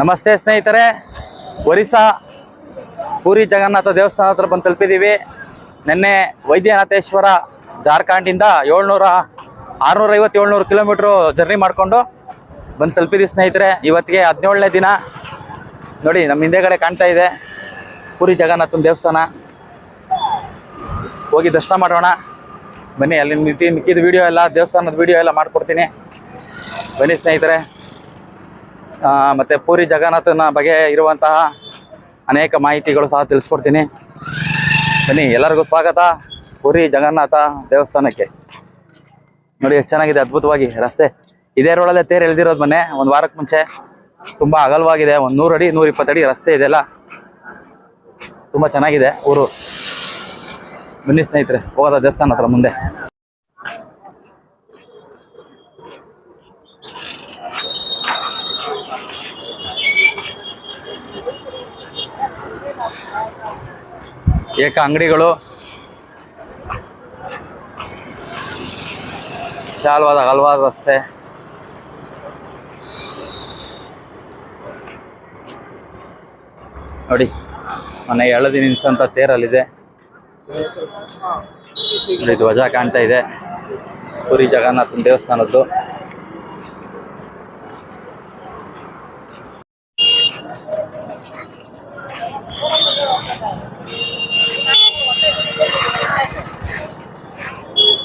ನಮಸ್ತೆ ಸ್ನೇಹಿತರೆ. ಒರಿಸ್ಸಾ, ಪೂರಿ ಜಗನ್ನಾಥ ದೇವಸ್ಥಾನ ಹತ್ರ ಬಂದು ತಲುಪಿದ್ದೀವಿ. ನಿನ್ನೆ ವೈದ್ಯನಾಥೇಶ್ವರ ಜಾರ್ಖಂಡಿಂದ ಏಳ್ನೂರ ಆರುನೂರ ಐವತ್ತು ಏಳ್ನೂರು ಕಿಲೋಮೀಟ್ರು ಜರ್ನಿ ಮಾಡಿಕೊಂಡು ಬಂದು ತಲುಪಿದ್ದೀವಿ ಸ್ನೇಹಿತರೆ. ಇವತ್ತಿಗೆ ಹದಿನೇಳನೇ ದಿನ. ನೋಡಿ, ನಮ್ಮ ಹಿಂದೆಗಡೆ ಕಾಣ್ತಾ ಇದೆ ಪೂರಿ ಜಗನ್ನಾಥನ ದೇವಸ್ಥಾನ. ಹೋಗಿ ದರ್ಶನ ಮಾಡೋಣ. ಬನ್ನಿ, ಅಲ್ಲಿ ಮಿಕ್ಕಿದ ವಿಡಿಯೋ ಎಲ್ಲ, ದೇವಸ್ಥಾನದ ವಿಡಿಯೋ ಎಲ್ಲ ಮಾಡಿಕೊಡ್ತೀನಿ. ಬನ್ನಿ ಸ್ನೇಹಿತರೆ. ಮತ್ತೆ ಪೂರಿ ಜಗನ್ನಾಥನ ಬಗ್ಗೆ ಇರುವಂತಹ ಅನೇಕ ಮಾಹಿತಿಗಳು ಸಹ ತಿಳಿಸ್ಕೊಡ್ತೀನಿ. ಬನ್ನಿ, ಎಲ್ಲರಿಗೂ ಸ್ವಾಗತ. ಪೂರಿ ಜಗನ್ನಾಥ ದೇವಸ್ಥಾನಕ್ಕೆ. ನೋಡಿ ಎಷ್ಟು ಚೆನ್ನಾಗಿದೆ, ಅದ್ಭುತವಾಗಿ ರಸ್ತೆ. ಇದೇ ರೋಡಲ್ಲೇ ತೇರು ಎಳ್ದಿರೋದು ಮೊನ್ನೆ, ಒಂದು ವಾರಕ್ಕೆ ಮುಂಚೆ. ತುಂಬಾ ಅಗಲವಾಗಿದೆ, ಒಂದು ನೂರು ಅಡಿ, ನೂರ ಇಪ್ಪತ್ತು ಅಡಿ ರಸ್ತೆ ಇದೆಲ್ಲ. ತುಂಬಾ ಚೆನ್ನಾಗಿದೆ ಊರು. ಬನ್ನಿ ಸ್ನೇಹಿತರೆ, ಹೋಗೋದ ದೇವಸ್ಥಾನ ಹತ್ರ ಮುಂದೆ. ಏಕ ಅಂಗಡಿಗಳು. ವಿಶಾಲವಾದ ಹಲವಾರು ರಸ್ತೆ. ನೋಡಿ, ಮನೆ ಎಳದಿ ನಿಂತ ತೇರಲ್ಲಿದೆ. ಧ್ವಜ ಕಾಣ್ತಾ ಇದೆ. ಪುರಿ ಜಗನ್ನಾಥನ ದೇವಸ್ಥಾನದ್ದು.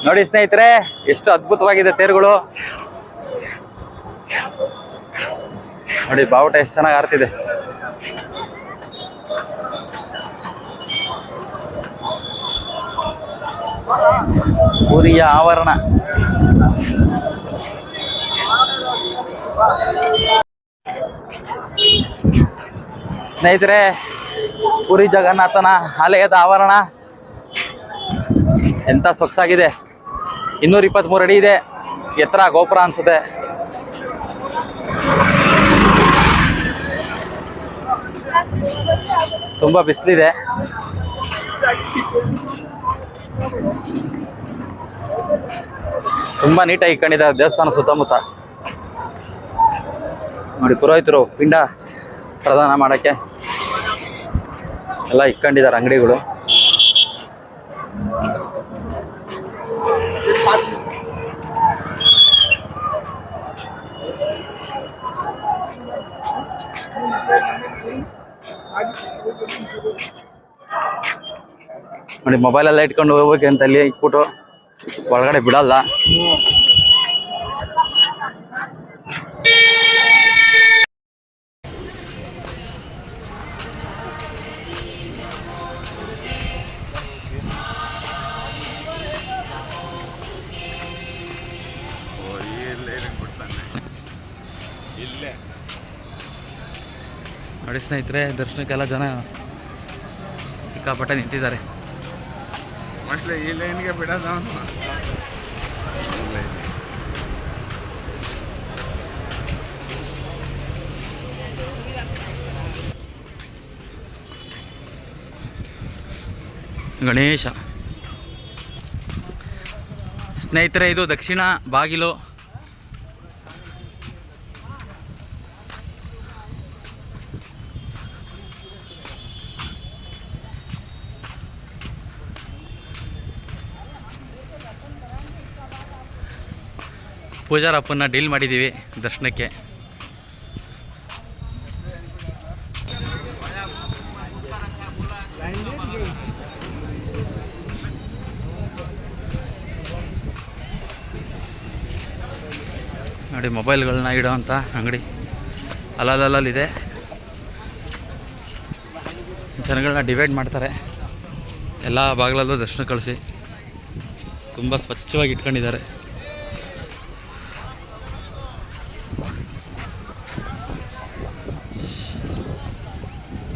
ನೋಡಿ ಸ್ನೇಹಿತರೆ, ಎಷ್ಟು ಅದ್ಭುತವಾಗಿದೆ ತೇರುಗಳು. ನೋಡಿ, ಬಾವುಟ ಎಷ್ಟು ಚೆನ್ನಾಗಿ ಆರ್ತಿದೆ. ಪುರಿಯ ಆವರಣ. ಸ್ನೇಹಿತರೆ, ಪುರಿ ಜಗನ್ನಾಥನ ಆಲಯದ ಆವರಣ. ಎಂತ ಸೊಗಸಾಗಿದೆ. ಇನ್ನೂರ ಇಪ್ಪತ್ಮೂರು ಅಡಿ ಇದೆ. ಎತ್ತರ ಗೋಪುರ ಅನ್ಸುತ್ತೆ. ತುಂಬಾ ಬಿಸಿಲಿದೆ. ತುಂಬಾ ನೀಟಾಗಿ ಇಟ್ಕೊಂಡಿದ್ದಾರೆ ದೇವಸ್ಥಾನ ಸುತ್ತಮುತ್ತ. ನೋಡಿ ಪುರೋಹಿತರು ಪಿಂಡ ಪ್ರದಾನ ಮಾಡೋಕ್ಕೆ ಎಲ್ಲ ಇಟ್ಕೊಂಡಿದ್ದಾರೆ ಅಂಗಡಿಗಳು. ನೋಡಿ ಮೊಬೈಲ್ ಎಲ್ಲ ಇಟ್ಕೊಂಡು ಹೋಗ್ಬೇಕು ಅಂತ ಅಲ್ಲಿ ಇಟ್ಬಿಟ್ಟು ಒಳಗಡೆ ಬಿಡಲ್ಲ. ಇಲ್ಲೇ. ನೋಡಿ ಸ್ನೇಹಿತರೆ ದರ್ಶನಕ್ಕೆಲ್ಲ ಜನ ಸಿಕ್ಕಾಪಟ್ಟೆ ನಿಂತಿದ್ದಾರೆ. ಮೋಸ್ಟ್ಲಿ ಈ ಲೈನ್ಗೆ ಬಿಡೋದು ಗಣೇಶ. ಸ್ನೇಹಿತರೆ ಇದು ದಕ್ಷಿಣ ಬಾಗಿಲು. ಪೂಜಾರಪ್ಪನ್ನ ಡೀಲ್ ಮಾಡಿದ್ದೀವಿ ದರ್ಶನಕ್ಕೆ. ನೋಡಿ ಮೊಬೈಲ್ಗಳನ್ನ ಇಡೋವಂಥ ಅಂಗಡಿ. ಅಲ್ಲಲ್ಲಲ್ಲಿದೆ. ಜನಗಳನ್ನ ಡಿವೈಡ್ ಮಾಡ್ತಾರೆ. ಎಲ್ಲ ಬಾಗಿಲಲ್ಲೂ ದರ್ಶನ ಕಳಿಸಿ. ತುಂಬ ಸ್ವಚ್ಛವಾಗಿ ಇಟ್ಕೊಂಡಿದ್ದಾರೆ.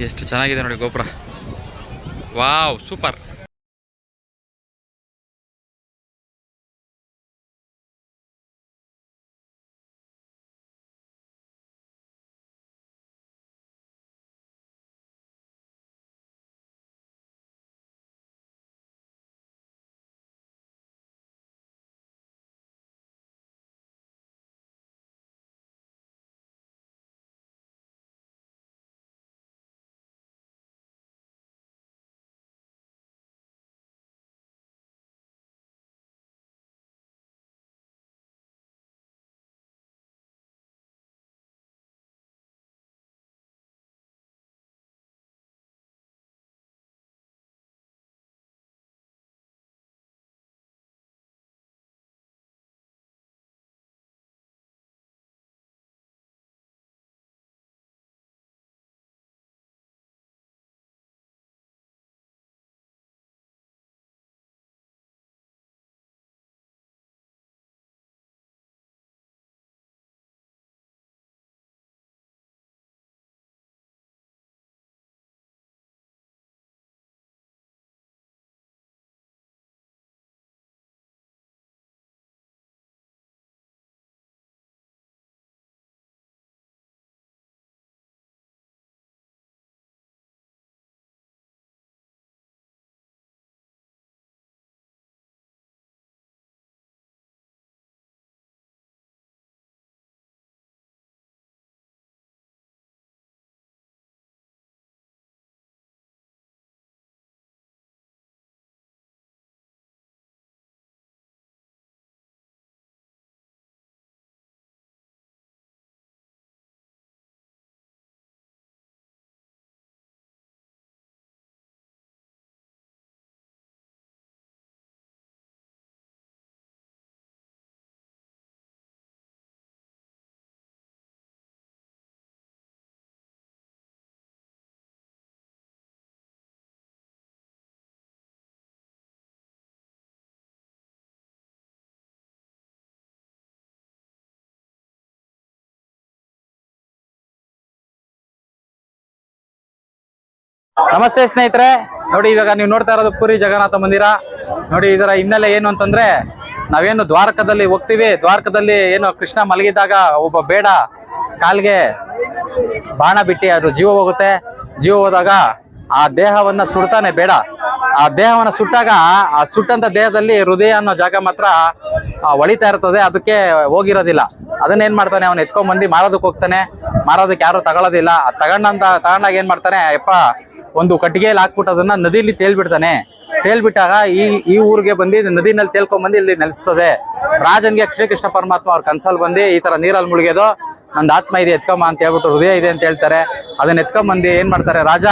ಎಷ್ಟು ಚೆನ್ನಾಗಿದೆ ನೋಡಿ ಗೋಪುರ. Wow super. ನಮಸ್ತೆ ಸ್ನೇಹಿತರೆ. ನೋಡಿ ಇವಾಗ ನೀವು ನೋಡ್ತಾ ಇರೋದು ಪುರಿ ಜಗನ್ನಾಥ ಮಂದಿರ. ನೋಡಿ ಇದರ ಹಿನ್ನೆಲೆ ಏನು ಅಂತಂದ್ರೆ ನಾವೇನು ದ್ವಾರಕದಲ್ಲಿ ಹೋಗ್ತೀವಿ. ದ್ವಾರಕದಲ್ಲಿ ಏನು ಕೃಷ್ಣ ಮಲಗಿದಾಗ ಒಬ್ಬ ಬೇಡ ಕಾಲ್ಗೆ ಬಾಣ ಬಿಟ್ಟು ಅದು ಜೀವ ಹೋಗುತ್ತೆ. ಜೀವ ಹೋದಾಗ ಆ ದೇಹವನ್ನ ಸುಡ್ತಾನೆ ಬೇಡ. ಆ ದೇಹವನ್ನ ಸುಟ್ಟಾಗ ಆ ಸುಟ್ಟಂತ ದೇಹದಲ್ಲಿ ಹೃದಯ ಅನ್ನೋ ಜಾಗ ಮಾತ್ರ ಆ, ಹೊಳಿತಾ ಇರ್ತದೆ. ಅದಕ್ಕೆ ಹೋಗಿರೋದಿಲ್ಲ. ಅದನ್ನ ಏನ್ ಮಾಡ್ತಾನೆ? ಅವ್ನು ಎತ್ಕೊಂಡ್ ಬಂದು ಮಾರೋದಕ್ಕೆ ಹೋಗ್ತಾನೆ. ಮಾರೋದಕ್ಕೆ ಯಾರು ತಗೊಳ್ಳೋದಿಲ್ಲ ತಗೊಂಡಂತ ತಗೊಂಡಾಗ ಏನ್ ಮಾಡ್ತಾನೆ? ಯಪ್ಪ ಒಂದು ಕಟ್ಟಿಗೆಯಲ್ಲಿ ಹಾಕ್ಬಿಟ್ಟು ಅದನ್ನ ನದಿಲಿ ತೇಲ್ಬಿಡ್ತಾನೆ. ತೇಲ್ಬಿಟ್ಟಾಗ ಈ ಈ ಊರಿಗೆ ಬಂದು ನದಿನಲ್ಲಿ ತೇಲ್ಕೊಂಡ್ ಬಂದು ಇಲ್ಲಿ ನೆಲೆಸ್ತದೆ. ರಾಜನ್ಗೆ ಶ್ರೀಕೃಷ್ಣ ಪರಮಾತ್ಮ ಅವ್ರ ಕನ್ಸಲ್ ಬಂದು ಈ ತರ ನೀರಲ್ಲಿ ಮುಳುಗಿಯೋದು, ನಂದು ಆತ್ಮ ಇದೆ, ಎತ್ಕೊಂಬ ಅಂತ ಹೇಳ್ಬಿಟ್ಟು ಹೃದಯ ಇದೆ ಅಂತ ಹೇಳ್ತಾರೆ. ಅದನ್ನ ಎತ್ಕೊಂಬಂದು ಏನ್ ಮಾಡ್ತಾರೆ ರಾಜ?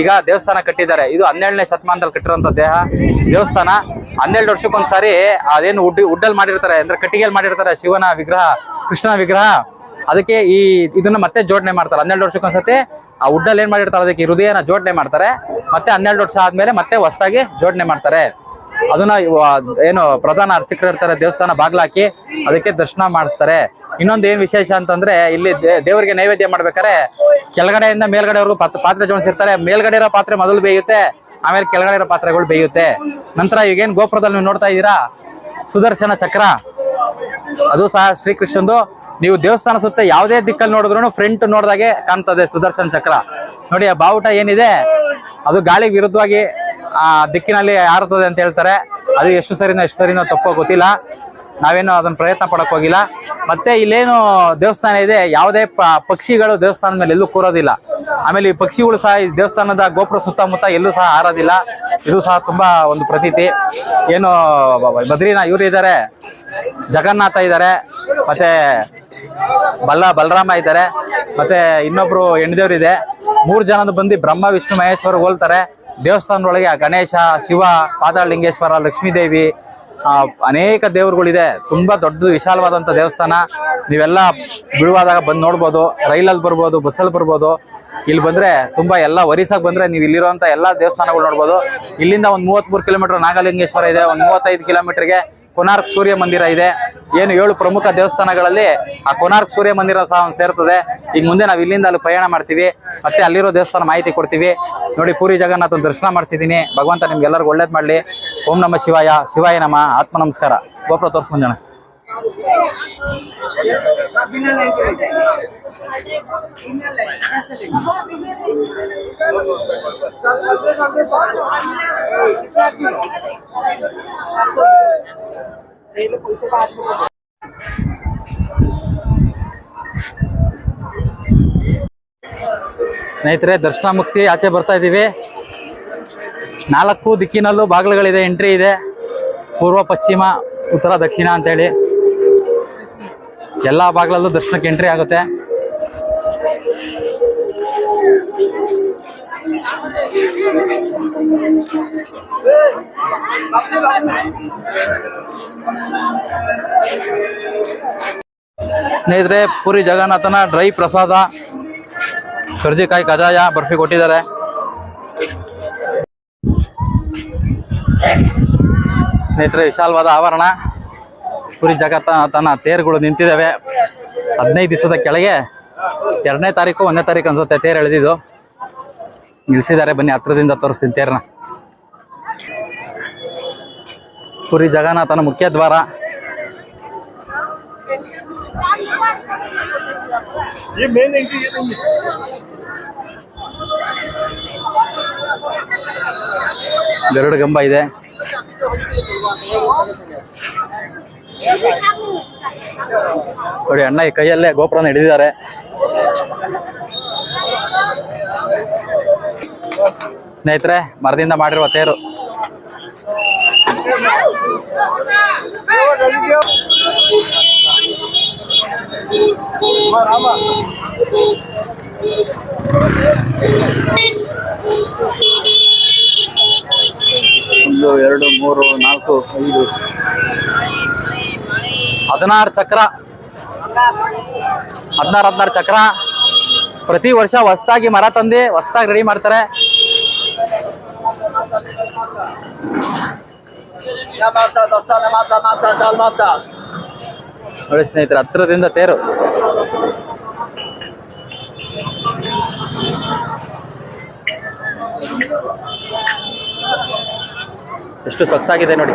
ಈಗ ದೇವಸ್ಥಾನ ಕಟ್ಟಿದ್ದಾರೆ. ಇದು ಹನ್ನೆರಡನೇ ಶತಮಾನದಲ್ಲಿ ಕಟ್ಟಿರುವಂತ ದೇಹ. ದೇವಸ್ಥಾನ ಹನ್ನೆರಡು ವರ್ಷಕ್ಕೊಂದ್ಸಾರಿ ಅದೇನು ಉಡ್ ಉಡ್ಡಲ್ಲಿ ಮಾಡಿರ್ತಾರೆ, ಅಂದ್ರೆ ಕಟ್ಟಿಗೆಯಲ್ಲಿ ಮಾಡಿರ್ತಾರೆ ಶಿವನ ವಿಗ್ರಹ, ಕೃಷ್ಣನ ವಿಗ್ರಹ. ಅದಕ್ಕೆ ಈ ಇದನ್ನ ಮತ್ತೆ ಜೋಡಣೆ ಮಾಡ್ತಾರೆ. ಹನ್ನೆರಡು ವರ್ಷಕ್ಕೊಂದ್ಸತಿ ಆ ಉಡ್ಡಲ್ಲಿ ಏನ್ ಮಾಡಿರ್ತಾರೆ, ಅದಕ್ಕೆ ಹೃದಯನ ಜೋಡಣೆ ಮಾಡ್ತಾರೆ. ಮತ್ತೆ ಹನ್ನೆರಡು ವರ್ಷ ಆದ್ಮೇಲೆ ಮತ್ತೆ ಹೊಸದಾಗಿ ಜೋಡಣೆ ಮಾಡ್ತಾರೆ. ಅದನ್ನ ಏನು ಪ್ರಧಾನ ಅರ್ಚಕರು ಇರ್ತಾರೆ ದೇವಸ್ಥಾನ ಬಾಗ್ಲಾಕಿ ಅದಕ್ಕೆ ದರ್ಶನ ಮಾಡಿಸ್ತಾರೆ. ಇನ್ನೊಂದು ಏನ್ ವಿಶೇಷ ಅಂತಂದ್ರೆ, ಇಲ್ಲಿ ದೇವರಿಗೆ ನೈವೇದ್ಯ ಮಾಡ್ಬೇಕಾರೆ ಕೆಳಗಡೆಯಿಂದ ಮೇಲ್ಗಡೆವರೆಗೂ ಪಾತ್- ಪಾತ್ರೆ ಜೋಡಿಸಿರ್ತಾರೆ. ಮೇಲ್ಗಡೆ ಇರೋ ಪಾತ್ರೆ ಮೊದಲು ಬೇಯುತ್ತೆ, ಆಮೇಲೆ ಕೆಳಗಡೆ ಇರೋ ಪಾತ್ರೆಗಳು ಬೇಯುತ್ತೆ. ನಂತರ ಈಗೇನ್ ಗೋಪುರದಲ್ಲಿ ನೀವು ನೋಡ್ತಾ ಇದ್ದೀರಾ, ಸುದರ್ಶನ ಚಕ್ರ. ಅದು ಸಹ ಶ್ರೀಕೃಷ್ಣಂದು ನೀವು ದೇವಸ್ಥಾನ ಸುತ್ತ ಯಾವುದೇ ದಿಕ್ಕಲ್ಲಿ ನೋಡಿದ್ರು ಫ್ರಂಟ್ ನೋಡಿದಾಗೆ ಕಾಣ್ತದೆ ಸುದರ್ಶನ್ ಚಕ್ರ. ನೋಡಿ ಆ ಬಾವುಟ ಏನಿದೆ, ಅದು ಗಾಳಿಗೆ ವಿರುದ್ಧವಾಗಿ, ಆ, ದಿಕ್ಕಿನಲ್ಲಿ ಹಾರುತ್ತದೆ ಅಂತ ಹೇಳ್ತಾರೆ. ಅದು ಎಷ್ಟು ಸರಿನೋ ಎಷ್ಟು ಸರಿನೋ ತಪ್ಪೋ ಗೊತ್ತಿಲ್ಲ. ನಾವೇನು ಅದನ್ನ ಪ್ರಯತ್ನ ಪಡಕ್ ಹೋಗಿಲ್ಲ. ಮತ್ತೆ ಇಲ್ಲೇನು ದೇವಸ್ಥಾನ ಇದೆ, ಯಾವುದೇ ಪಕ್ಷಿಗಳು ದೇವಸ್ಥಾನದ ಮೇಲೆ ಎಲ್ಲೂ ಕೂರೋದಿಲ್ಲ. ಆಮೇಲೆ ಈ ಪಕ್ಷಿಗಳು ಸಹ ಈ ದೇವಸ್ಥಾನದ ಗೋಪುರ ಸುತ್ತಮುತ್ತ ಎಲ್ಲೂ ಸಹ ಹಾರೋದಿಲ್ಲ. ಇದು ಸಹ ತುಂಬಾ ಒಂದು ಪ್ರತೀತಿ. ಏನು ಬದ್ರಿನ ಇವ್ರು ಇದ್ದಾರೆ ಜಗನ್ನಾಥ ಇದ್ದಾರೆ ಮತ್ತೆ ಬಲ್ಲ ಬಲರಾಮ ಇದ್ದಾರೆ. ಮತ್ತೆ ಇನ್ನೊಬ್ರು ಇದೆ. ಮೂರ್ ಜನದ ಬಂದು ಬ್ರಹ್ಮ ವಿಷ್ಣು ಮಹೇಶ್ವರ ಹೋಲ್ತಾರೆ. ದೇವಸ್ಥಾನದೊಳಗೆ ಗಣೇಶ ಶಿವ ಪಾತಾಳಲಿಂಗೇಶ್ವರ ಲಕ್ಷ್ಮೀದೇವಿ ಆ, ಅನೇಕ ದೇವರುಗಳಿದೆ. ತುಂಬಾ ದೊಡ್ಡ ವಿಶಾಲವಾದಂತ ದೇವಸ್ಥಾನ. ನೀವೆಲ್ಲ ಬಿಡುವಾದಾಗ ಬಂದು ನೋಡ್ಬೋದು. ರೈಲಲ್ಲಿ ಬರ್ಬೋದು ಬಸ್ಸಲ್ಲಿ ಬರ್ಬೋದು. ಇಲ್ಲಿ ಬಂದ್ರೆ ತುಂಬಾ ಎಲ್ಲ ಒರಿಸಾಗ್ ಬಂದ್ರೆ ನೀವು ಇಲ್ಲಿರುವಂತ ಎಲ್ಲಾ ದೇವಸ್ಥಾನಗಳು ನೋಡ್ಬೋದು. ಇಲ್ಲಿಂದ ಒಂದ್ ಮೂವತ್ತ್ ಮೂರು ಕಿಲೋಮೀಟರ್ ನಾಗಲಿಂಗೇಶ್ವರ ಇದೆ. ಒಂದ್ ಮೂವತ್ತೈದು ಕಿಲೋಮೀಟರ್ಗೆ ಕೊನಾರ್ಕ್ ಸೂರ್ಯ ಮಂದಿರ ಇದೆ. ಏನು ಏಳು ಪ್ರಮುಖ ದೇವಸ್ಥಾನಗಳಲ್ಲಿ ಆ ಕೊನಾರ್ಕ್ ಸೂರ್ಯ ಮಂದಿರ ಸಹ ಸೇರ್ತದೆ. ಈಗ ಮುಂದೆ ನಾವು ಇಲ್ಲಿಂದ ಅಲ್ಲಿ ಪ್ರಯಾಣ ಮಾಡ್ತೀವಿ. ಮತ್ತೆ ಅಲ್ಲಿರೋ ದೇವಸ್ಥಾನ ಮಾಹಿತಿ ಕೊಡ್ತೀವಿ. ನೋಡಿ ಪೂರಿ ಜಗನ್ನಾಥನ ದರ್ಶನ ಮಾಡಿಸಿದೀನಿ ಭಗವಂತ ನಿಮ್ಗೆಲ್ಲರಿಗೂ ಒಳ್ಳೇದು ಮಾಡ್ಲಿ. ಓಂ ನಮ ಶಿವಾಯ. ಶಿವಾಯ ನಮ. ಆತ್ಮ ನಮಸ್ಕಾರ. ಗೋಪುರ ತೋರ್ಸ್ಕೊಂಡ್ ಸ್ನೇಹಿತರೆ, ದರ್ಶನ ಮುಗಿಸಿ ಆಚೆ ಬರ್ತಾ ಇದ್ದೀವಿ. ನಾಲ್ಕು ದಿಕ್ಕಿನಲ್ಲೂ ಬಾಗಿಲುಗಳಿದೆ, ಎಂಟ್ರಿ ಇದೆ. ಪೂರ್ವ, ಪಶ್ಚಿಮ, ಉತ್ತರ, ದಕ್ಷಿಣ ಅಂತೇಳಿ. ಎಲ್ಲಾ ಬಾಗಿಲಲ್ಲೂ ದರ್ಶನಕ್ಕೆ ಎಂಟ್ರಿ ಆಗುತ್ತೆ. ಸ್ನೇಹಿತರೆ, ಪುರಿ ಜಗನ್ನಾಥನ ಡ್ರೈ ಪ್ರಸಾದ, ಕರ್ಜಿಕಾಯಿ ಕಜಾಯ ಬರ್ಫಿ ಕೊಟ್ಟಿದ್ದಾರೆ. ಸ್ನೇಹಿತರೆ, ವಿಶಾಲವಾದ ಆವರಣ. ಪುರಿ ತನ್ನ ತೇರುಗಳು ನಿಂತಿದ್ದಾವೆ. ಹದಿನೈದು ದಿವಸದ ಕೆಳಗೆ ಎರಡನೇ ತಾರೀಕು ಒಂದನೇ ತಾರೀಕು ಅನ್ಸುತ್ತೆ ತೇರು ಎಳೆದಿದ್ದು. ನಿಲ್ಸಿದ್ದಾರೆ. ಬನ್ನಿ ಹತ್ರದಿಂದ ತೋರಿಸ್ತೀನಿ ತೇರನ್ನ ಪುರಿ ಜಗನ್ನಾಥನ ಮುಖ್ಯ ದ್ವಾರ. ಗರುಡ ಗಂಬ ಇದೆ. ನೋಡಿ, ಅಣ್ಣ ಈ ಕೈಯಲ್ಲೇ ಗೋಪುರನ ಹಿಡಿದಿದ್ದಾರೆ. ಸ್ನೇಹಿತರೆ, ಮರದಿಂದ ಮಾಡಿರುವ ತೇರು. ಒಂದು, ಎರಡು, ಮೂರು, ನಾಲ್ಕು, ಐದು. ಹದಿನಾರು ಚಕ್ರ. ಹದಿನಾರು ಹದಿನಾರು ಚಕ್ರ. ಪ್ರತಿ ವರ್ಷ ಹೊಸ್ದಾಗಿ ಮರ ತಂದು ಹೊಸದಾಗಿ ರೆಡಿ ಮಾಡ್ತಾರೆ. ನೋಡಿ ಸ್ನೇಹಿತರೆ ಹತ್ರದಿಂದ ತೇರು. ಎಷ್ಟು ಸೊಗಸಾಗಿದೆ ನೋಡಿ.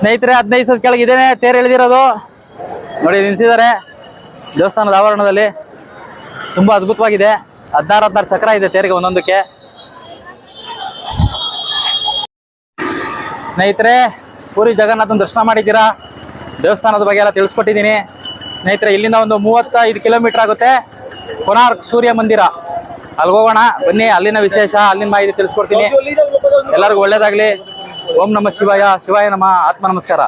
ಸ್ನೇಹಿತರೆ, ಹದಿನೈದು ಸದ ಕೆಳಗೆ ಇದೇನೆ, ತೇರು ಎಳೆದಿರೋದು. ನೋಡಿ ನಿಲ್ಸಿದ್ದಾರೆ. ದೇವಸ್ಥಾನದ ಆವರಣದಲ್ಲಿ. ತುಂಬಾ ಅದ್ಭುತವಾಗಿದೆ. ಹದಿನಾರು ಹದಿನಾರು ಚಕ್ರ ಇದೆ ತೇರಿಗೆ ಒಂದೊಂದಕ್ಕೆ. ಸ್ನೇಹಿತರೆ, ಪೂರಿ ಜಗನ್ನಾಥನ ದರ್ಶನ ಮಾಡಿದ್ದೀರಾ? ದೇವಸ್ಥಾನದ ಬಗ್ಗೆ ಎಲ್ಲ ತಿಳಿಸ್ಕೊಟ್ಟಿದ್ದೀನಿ. ಸ್ನೇಹಿತರೆ, ಇಲ್ಲಿಂದ ಒಂದು ಮೂವತ್ತೈದು ಕಿಲೋಮೀಟರ್ ಆಗುತ್ತೆ. ಕೊನಾರ್ಕ್ ಸೂರ್ಯ ಮಂದಿರ. ಅಲ್ಲಿಗೆ ಹೋಗೋಣ. ಬನ್ನಿ, ಅಲ್ಲಿನ ವಿಶೇಷ, ಅಲ್ಲಿನ ಮಾಹಿತಿ ತಿಳಿಸ್ಕೊಡ್ತೀನಿ. ಎಲ್ಲರಿಗೂ ಒಳ್ಳೇದಾಗ್ಲಿ. ಓಂ ನಮ ಶಿವಾಯ ಶಿವಾಯ ನಮ ಆತ್ಮ ನಮಸ್ಕಾರ.